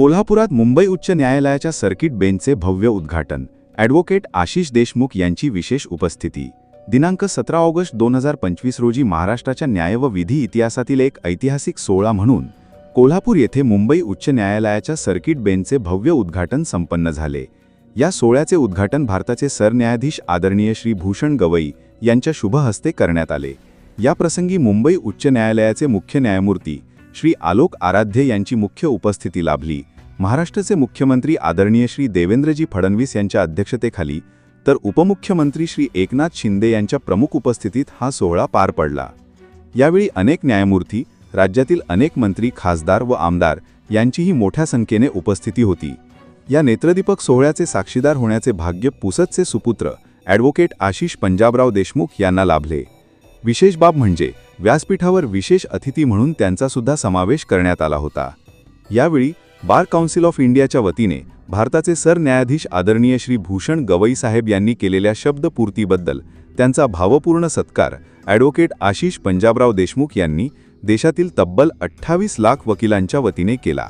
कोल्हापुरात मुंबई उच्च न्यायालयाच्या सर्किट बेंचचे भव्य उद्घाटन. ॲडव्होकेट आशिष देशमुख यांची विशेष उपस्थिती. दिनांक सतरा ऑगस्ट दोन हजार पंचवीस रोजी महाराष्ट्राच्या न्याय व विधी इतिहासातील एक ऐतिहासिक सोहळा म्हणून कोल्हापूर येथे मुंबई उच्च न्यायालयाच्या सर्किट बेंचचे भव्य उद्घाटन संपन्न झाले. या सोहळ्याचे उद्घाटन भारताचे सरन्यायाधीश आदरणीय श्री भूषण गवई यांच्या शुभहस्ते करण्यात आले. या प्रसंगी मुंबई उच्च न्यायालयाचे मुख्य न्यायमूर्ती श्री आलोक आराध्य यांची मुख्य उपस्थिती लाभली. महाराष्ट्राचे मुख्यमंत्री आदरणीय श्री देवेंद्रजी फडणवीस यांच्या अध्यक्षतेखाली तर उपमुख्यमंत्री श्री एकनाथ शिंदे यांच्या प्रमुख उपस्थितीत हा सोहळा पार पडला. यावेळी अनेक न्यायमूर्ती राज्यातील अनेक मंत्री खासदार व आमदार यांचीही मोठ्या संख्येने उपस्थिती होती. या नेत्रदीपक सोहळ्याचे साक्षीदार होण्याचे भाग्य पुसतचे सुपुत्र ॲडव्होकेट आशिष पंजाबराव देशमुख यांना लाभले. विशेष बाब म्हणजे व्यासपीठावर विशेष अतिथी म्हणून त्यांचा सुद्धा समावेश करण्यात आला होता. यावेळी बार काउन्सिल ऑफ इंडियाच्या वतीने भारताचे सरन्यायाधीश आदरणीय श्री भूषण गवई साहेब यांनी केलेल्या शब्दपूर्तीबद्दल त्यांचा भावपूर्ण सत्कार ॲडव्होकेट आशिष पंजाबराव देशमुख यांनी देशातील तब्बल अठ्ठावीस लाख वकिलांच्या वतीने केला.